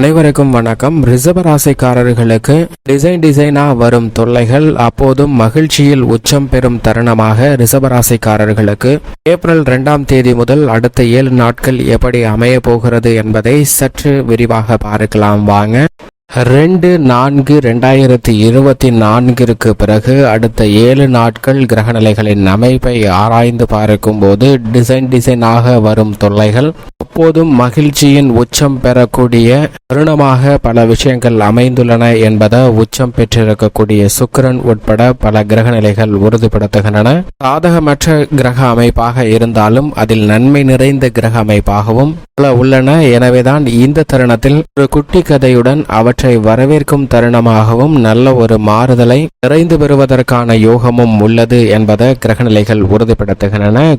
அனைவருக்கும் வணக்கம். ரிசர்வ ராசிக்காரர்களுக்கு டிசைன் டிசைனா வரும் தொல்லைகள் அப்போதும் மகிழ்ச்சியில் உச்சம் பெறும் தருணமாக ரிசர்வ ராசிக்காரர்களுக்கு ஏப்ரல் இரண்டாம் தேதி முதல் அடுத்த ஏழு நாட்கள் எப்படி அமைய போகிறது என்பதை சற்று விரிவாக பார்க்கலாம். வாங்க. ரெண்டு நான்கு ரெண்டாயிரத்தி இருபத்தி நான்கிற்கு பிறகு அடுத்த ஏழு நாட்கள் கிரகநிலைகளின் அமைப்பை ஆராய்ந்து பார்க்கும்போது டிசைன் டிசைனாக வரும் தொல்லைகள் அப்போதும் மகிழ்ச்சியின் உச்சம் பெறக்கூடிய தருணமாக பல விஷயங்கள் அமைந்துள்ளன என்பதை உச்சம் பெற்றிருக்கக்கூடிய சுக்கிரன் உட்பட பல கிரகநிலைகள் உறுதிப்படுத்துகின்றன. சாதகமற்ற கிரக அமைப்பாக இருந்தாலும் அதில் நன்மை நிறைந்த கிரக அமைப்பாகவும் பல உள்ளன. எனவேதான் இந்த தருணத்தில் ஒரு குட்டி கதையுடன் அவற்றை வரவேற்கும் தருணமாகவும் நல்ல ஒரு மாறுதலை நிறைந்து பெறுவதற்கான யோகமும் உள்ளது என்பதை கிரகநிலைகள் உறுதிப்படுத்துகின்றன.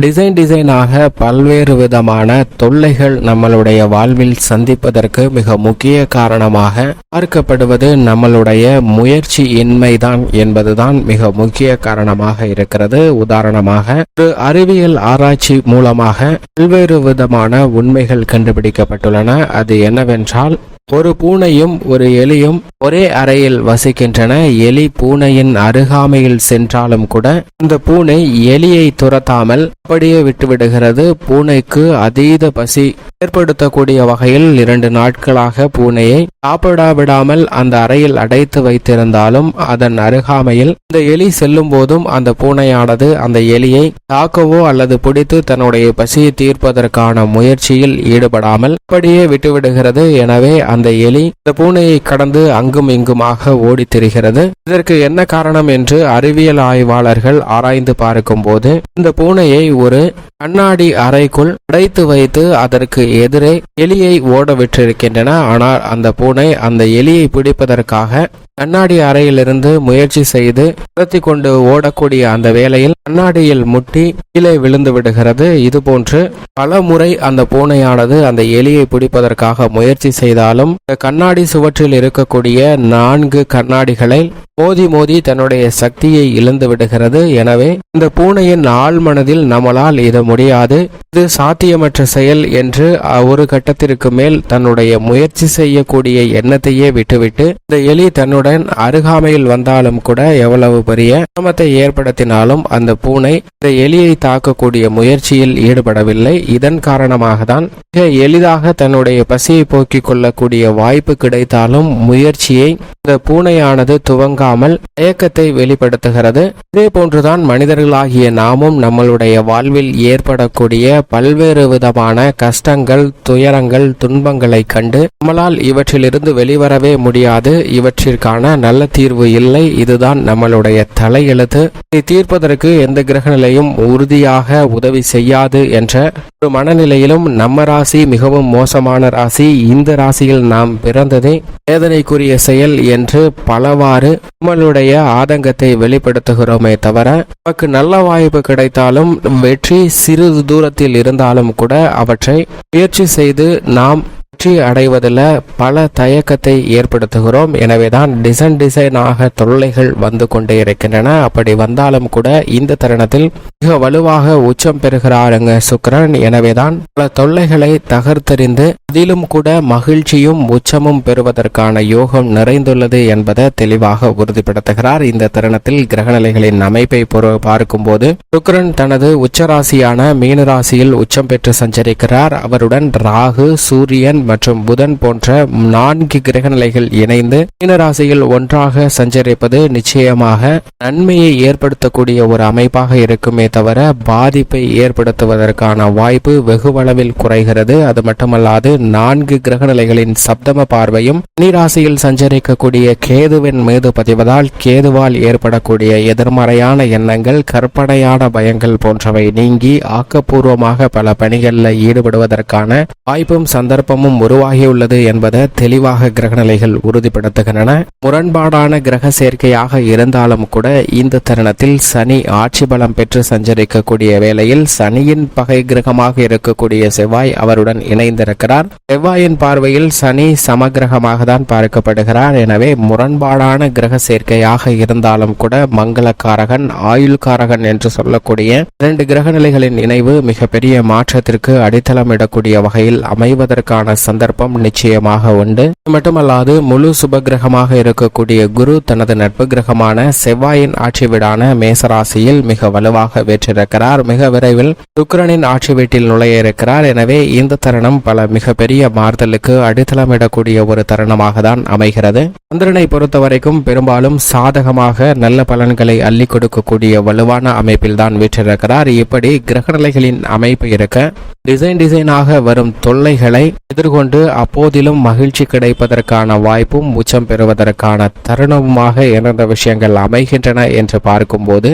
டிசைன் டிசைனாக பல்வேறு விதமான தொல்லைகள் நம்மளுடைய வாழ்வில் சந்திப்பதற்கு மிக முக்கிய காரணமாக பார்க்கப்படுவது நம்மளுடைய முயற்சி இன்மைதான் என்பதுதான் மிக முக்கிய காரணமாக இருக்கிறது. உதாரணமாக ஒரு அறிவியல் ஆராய்ச்சி மூலமாக பல்வேறு விதமான உண்மைகள் கண்டுபிடிக்கப்பட்டுள்ளன. அது என்னவென்றால் ஒரு பூனையும் ஒரு எலியும் ஒரே அறையில் வசிக்கின்றன. எலி பூனையின் அருகாமையில் சென்றாலும் கூட இந்த பூனை எலியை துரத்தாமல் அப்படியே விட்டுவிடுகிறது. பூனைக்கு அதீத பசி ஏற்படுத்தக்கூடிய வகையில் இரண்டு நாட்களாக பூனையை சாப்பிடாவிடாமல் அந்த அறையில் அடைத்து வைத்திருந்தாலும் அதன் அருகாமையில் இந்த எலி செல்லும் போதும் அந்த பூனையானது அந்த எலியை தாக்கவோ அல்லது பிடித்து தன்னுடைய பசியை தீர்ப்பதற்கான முயற்சியில் ஈடுபடாமல் அப்படியே விட்டுவிடுகிறது. எனவே அந்த எலி இந்த பூனையை கடந்து அங்கும் இங்குமாக ஓடித் திரிகிறது. இதற்கு என்ன காரணம் என்று அறிவியல் ஆய்வாளர்கள் ஆராய்ந்து பார்க்கும்போது இந்த பூனையை ஒரு கண்ணாடி அறைக்குள் அடைத்து வைத்து அதற்கு எதிரே எலியை ஓட விட்டிருக்கின்றன. ஆனால் அந்த பூனை அந்த எலியை பிடிப்பதற்காக கண்ணாடி அறையிலிருந்து முயற்சி செய்து துரத்தி கொண்டு ஓடக்கூடிய அந்த வேளையில் கண்ணாடியில் முட்டி கீழே விழுந்து விடுகிறது. இதுபோன்று பல முறை அந்த பூனையானது அந்த எலியை பிடிப்பதற்காக முயற்சி செய்தாலும் இந்த கண்ணாடி சுவற்றில் இருக்கக்கூடிய நான்கு கண்ணாடிகளை மோதி மோதி தன்னுடைய சக்தியை இழந்து விடுகிறது. எனவே இந்த பூனையின் ஆழ்மனதில் நம்மளால் இது முடியாது. இது சாத்தியமற்ற செயல் என்று ஒரு கட்டத்திற்கு மேல் தன்னுடைய முயற்சி செய்யக்கூடிய எண்ணத்தையே விட்டுவிட்டு இந்த எலி தன்னுடைய பூனையுடன் அருகாமையில் வந்தாலும் கூட எவ்வளவு பெரிய சிரமத்தை ஏற்படுத்தினாலும் அந்த பூனை இந்த எலியை தாக்கக்கூடிய முயற்சியில் ஈடுபடவில்லை. இதன் காரணமாக தான் மிக எளிதாக தன்னுடைய பசியை போக்கிக் கொள்ளக்கூடிய வாய்ப்பு கிடைத்தாலும் முயற்சியை இந்த பூனையானது துவங்காமல் தயக்கத்தை வெளிப்படுத்துகிறது. இதே போன்றுதான் மனிதர்களாகிய நாமும் நம்மளுடைய வாழ்வில் ஏற்படக்கூடிய பல்வேறு விதமான கஷ்டங்கள் துயரங்கள் துன்பங்களை கண்டு நம்மளால் இவற்றிலிருந்து வெளிவரவே முடியாது. இவற்றிற்கான நல்ல தீர்வு இல்லை. இதுதான் நம்மளுடைய தலையெழுத்து. இதை தீர்ப்பதற்கு எந்த கிரக நிலையும் உறுதியாக உதவி செய்யாது என்ற ஒரு மனநிலையிலும் நம்ம ராசி மிகவும் மோசமான ராசி. இந்த ராசியில் நாம் பிறந்ததே வேதனைக்குரிய செயல் என்று பலவாறு நம்மளுடைய ஆதங்கத்தை வெளிப்படுத்துகிறோமே தவிர நமக்கு நல்ல வாய்ப்பு கிடைத்தாலும் வெற்றி சிறிது தூரத்தில் இருந்தாலும் கூட அவற்றை முயற்சி செய்து நாம் வெற்றி அடைவதில் பல தயக்கத்தை ஏற்படுத்துகிறோம். எனவேதான் டிசைன் டிசைனாக தொல்லைகள் வந்து கொண்டே இருக்கின்றன. அப்படி வந்தாலும் கூட இந்த தருணத்தில் மிக வலுவாக உச்சம் பெறுகிறாருங்க சுக்கரன். எனவேதான் பல தொல்லைகளை தகர்த்தெறிந்து அதிலும் கூட மகிழ்ச்சியும் உச்சமும் பெறுவதற்கான யோகம் நிறைந்துள்ளது என்பதை தெளிவாக உறுதிப்படுத்துகிறார். இந்த தருணத்தில் கிரகநிலைகளின் அமைப்பை பார்க்கும்போது சுக்கரன் தனது உச்சராசியான மீனராசியில் உச்சம் பெற்று சஞ்சரிக்கிறார். அவருடன் ராகு சூரியன் மற்றும் புதன் போன்ற நான்கு கிரக நிலைகள் இணைந்து மீனராசியில் ஒன்றாக சஞ்சரிப்பது நிச்சயமாக நன்மையை ஏற்படுத்தக்கூடிய ஒரு அமைப்பாக இருக்குமே தவிர பாதிப்பை ஏற்படுத்துவதற்கான வாய்ப்பு வெகுவளவில் குறைகிறது. அது மட்டுமல்லாது நான்கு கிரக நிலைகளின் சப்தம பார்வையும் நீராசியில் சஞ்சரிக்கக்கூடிய கேதுவின் மீது பதிவதால் கேதுவால் ஏற்படக்கூடிய எதிர்மறையான எண்ணங்கள் கற்பனையான பயங்கள் போன்றவை நீங்கி ஆக்கப்பூர்வமாக பல பணிகளில் ஈடுபடுவதற்கான வாய்ப்பும் சந்தர்ப்பமும் உருவாகியுள்ளது என்பதை தெளிவாக கிரகநிலைகள் உறுதிப்படுத்துகின்றன. முரண்பாடான கிரக சேர்க்கையாக இருந்தாலும் கூட இந்த தருணத்தில் சனி ஆட்சி பலம் பெற்று சஞ்சரிக்கக்கூடிய வேளையில் சனியின் பகை கிரகமாக இருக்கக்கூடிய செவ்வாய் அவருடன் இணைந்திருக்கிறார். செவ்வாயின் பார்வையில் சனி சமகிரகமாக தான் பார்க்கப்படுகிறார். எனவே முரண்பாடான கிரக சேர்க்கையாக இருந்தாலும் கூட மங்களக்காரகன் ஆயுள்காரகன் என்று சொல்லக்கூடிய இரண்டு கிரக நிலைகளின் இணைவு மிகப்பெரிய மாற்றத்திற்கு அடித்தளமிடக்கூடிய வகையில் அமைவதற்கான சந்தர்ப்பம் நிச்சயமாக உண்டு. மட்டுமல்லாது முழு சுபகிரகமாக இருக்கக்கூடிய குரு தனது நட்பு கிரகமான செவ்வாயின் ஆட்சி வீடான மேசராசியில் மிக வலுவாக வேற்றிருக்கிறார். மிக விரைவில் சுக்கரனின் ஆட்சி வீட்டில் நுழைய இருக்கிறார். எனவே இந்த தருணம் பல மிகப்பெரிய மாறுதலுக்கு அடித்தளமிடக்கூடிய ஒரு தருணமாக தான் அமைகிறது. சந்திரனை பொறுத்தவரைக்கும் பெரும்பாலும் சாதகமாக நல்ல பலன்களை அள்ளி கொடுக்கக்கூடிய வலுவான அமைப்பில் தான் வீற்றிருக்கிறார். இப்படி கிரகநிலைகளின் அமைப்பு இருக்க டிசைன் டிசைனாக வரும் தொல்லைகளை எதிர்கொண்டு அப்போதிலும் மகிழ்ச்சி கிடைப்பதற்கான வாய்ப்பும் உச்சம் பெறுவதற்கான தருணமுமாக எந்தெந்த விஷயங்கள் அமைகின்றன என்று பார்க்கும்போது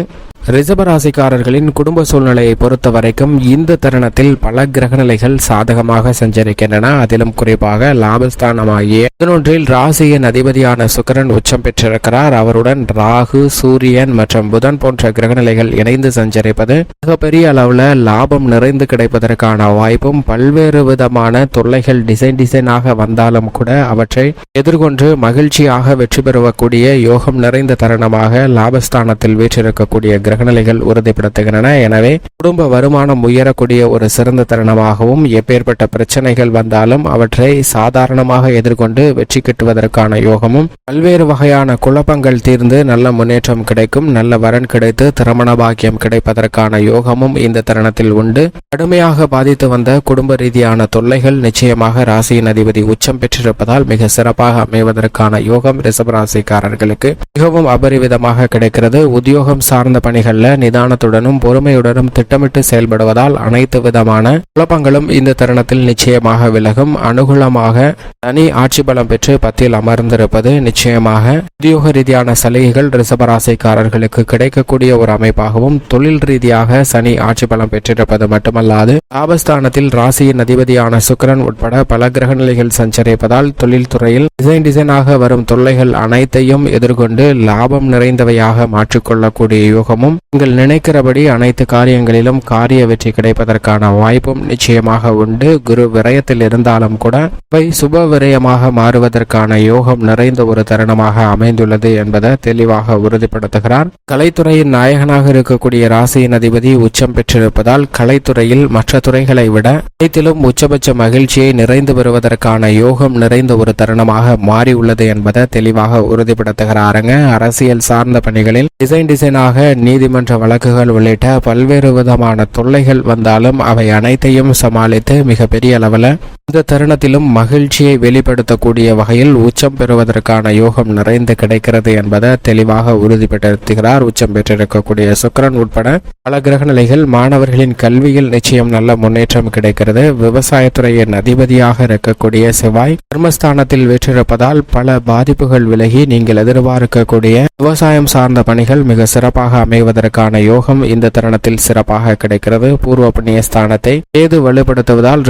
ரிசபராசிக்காரர்களின் குடும்ப சூழ்நிலையை பொறுத்த வரைக்கும் இந்த தருணத்தில் பல கிரகநிலைகள் சாதகமாக சஞ்சரிக்கின்றன. அதிலும் குறிப்பாக லாபஸ்தானமாகிய பதினொன்றில் ராசியின் அதிபதியான சுக்கரன் உச்சம் பெற்றிருக்கிறார். அவருடன் ராகு சூரியன் மற்றும் புதன் போன்ற கிரகநிலைகள் இணைந்து சஞ்சரிப்பது மிகப்பெரிய அளவுல லாபம் நிறைந்து கிடைப்பதற்கான வாய்ப்பும் பல்வேறு விதமான தொல்லைகள் டிசைன் டிசைனாக வந்தாலும் கூட அவற்றை எதிர்கொண்டு மகிழ்ச்சியாக வெற்றி பெறக்கூடிய யோகம் நிறைந்த தருணமாக லாபஸ்தானத்தில் வீற்றிருக்கக்கூடிய கிரகநிலைகள் உறுதிப்படுத்துகின்றன. எனவே குடும்ப வருமானம் உயரக்கூடிய ஒரு சிறந்த தருணமாகவும் எப்பேற்பட்ட பிரச்சனைகள் வந்தாலும் அவற்றை சாதாரணமாக எதிர்கொண்டு வெற்றி கிட்டுவதற்கான யோகமும் பல்வேறு வகையான குழப்பங்கள் தீர்ந்து நல்ல முன்னேற்றம் கிடைக்கும் நல்ல வரன் கிடைத்து திருமண பாக்கியம் கிடைப்பதற்கான யோகமும் இந்த தருணத்தில் உண்டு. கடுமையாக பாதித்து வந்த குடும்ப ரீதியான தொல்லைகள் நிச்சயமாக ராசியின் அதிபதி உச்சம் பெற்றிருப்பதால் மிக சிறப்பாக அமைவதற்கான யோகம் ரிசபராசிக்காரர்களுக்கு மிகவும் அபரிவிதமாக கிடைக்கிறது. உத்தியோகம் சார்ந்த பணிகள்ல நிதானத்துடனும் பொறுமையுடனும் திட்டமிட்டு செயல்படுவதால் அனைத்து விதமான குழப்பங்களும் இந்த தருணத்தில் நிச்சயமாக விலகும். அனுகூலமாக தனி ஆட்சி பலம் பெற்று பத்தில் அமர்ந்திருப்பது நிச்சயமாக உத்தியோக ரீதியான சலுகைகள் ரிசபராசிக்காரர்களுக்கு கிடைக்கக்கூடிய ஒரு அமைப்பாகவும் தொழில் ரீதியாக சனி ஆட்சி பலம் பெற்றிருப்பது மட்டுமல்லாது லாபஸ்தானத்தில் ராசியின் அதிபதியான சுக்கிரன் உட்பட பல கிரகநிலைகள் சஞ்சரிப்பதால் தொழில்துறையில் டிசைன் டிசைனாக வரும் தொல்லைகள் அனைத்தையும் எதிர்கொண்டு லாபம் நிறைந்தவையாக மாற்றிக்கொள்ளக்கூடிய யோகமும் நீங்கள் நினைக்கிறபடி அனைத்து காரியங்களிலும் காரிய வெற்றி கிடைப்பதற்கான வாய்ப்பும் நிச்சயமாக உண்டு. குரு விரயத்தில் இருந்தாலும் கூட அவை சுப விரயமாக மாறுவதற்கான யோகம் நிறைந்த ஒரு தருணமாக அமைந்துள்ளது என்பதை தெளிவாக உறுதிப்படுத்துகிறார். கலைத்துறையின் நாயகனாக இருக்கக்கூடிய ராசியின் அதிபதி உச்சம் பெற்றிருப்பதால் கலைத்துறையில் மற்ற துறைகளை விட அனைத்திலும் உச்சபட்ச மகிழ்ச்சியை நிறைந்து வருவதற்கான யோகம் நிறைந்த ஒரு தருணமாக மாறியுள்ளது என்பதை தெளிவாக உறுதிப்படுத்துகிறாருங்க. அரசியல் சார்ந்த பணிகளில் டிசைன் டிசைனாக நீதி நீதிமன்ற வழக்குகள் உள்ளிட்ட பல்வேறு விதமான தொல்லைகள் வந்தாலும் அவை அனைத்தையும் சமாளித்து மிகப்பெரிய அளவில் இந்த தருணத்திலும் மகிழ்ச்சியை வெளிப்படுத்தக்கூடிய வகையில் உச்சம் பெறுவதற்கான யோகம் நிறைந்து கிடைக்கிறது என்பதை தெளிவாக உறுதிப்படுத்துகிறார் உச்சம் பெற்றிருக்கக்கூடிய சுக்கரன் உட்பட பல கிரக நிலைகள் மாணவர்களின் கல்வியில் நிச்சயம் நல்ல முன்னேற்றம் கிடைக்கிறது. விவசாயத்துறையின் அதிபதியாக இருக்கக்கூடிய செவ்வாய் கர்மஸ்தானத்தில் வெற்றிருப்பதால் பல பாதிப்புகள் விலகி நீங்கள் எதிர்பார்க்கக்கூடிய விவசாயம் சார்ந்த பணிகள் மிக சிறப்பாக அமைவதற்கான யோகம் இந்த தருணத்தில் சிறப்பாக கிடைக்கிறது. பூர்வ புண்ணிய ஸ்தானத்தை ஏது வலுப்படுத்துவதால்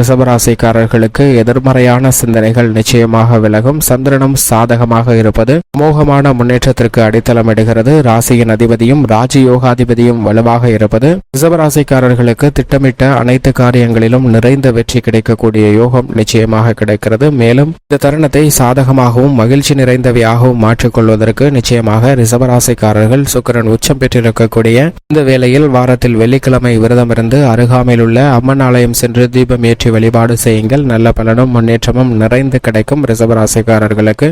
உங்களுக்கு எதிர்மறையான சிந்தனைகள் நிச்சயமாக விலகும். சந்திரனும் சாதகமாக இருப்பது மோகமான முன்னேற்றத்திற்கு அடித்தளமிடுகிறது. ராசியின் அதிபதியும் ராஜயோகாதிபதியும் வலுவாக இருப்பது ரிசபராசிக்காரர்களுக்கு திட்டமிட்ட அனைத்து காரியங்களிலும் நிறைந்த வெற்றி கிடைக்கக்கூடிய யோகம் நிச்சயமாக கிடைக்கிறது. மேலும் இந்த தருணத்தை சாதகமாகவும் மகிழ்ச்சி நிறைந்தவையாகவும் மாற்றிக்கொள்வதற்கு நிச்சயமாக ரிசர்வராசிக்காரர்கள் சுக்கரன் உச்சம் பெற்றிருக்கக்கூடிய இந்த வேளையில் வாரத்தில் வெள்ளிக்கிழமை விரதமிருந்து அருகாமையில் உள்ள அம்மன் ஆலயம் சென்று தீபம் ஏற்றி வழிபாடு செய்யுங்கள். நல்ல பலனும் முன்னேற்றமும் நிறைந்து கிடைக்கும் ரிசபராசிக்காரர்களுக்கு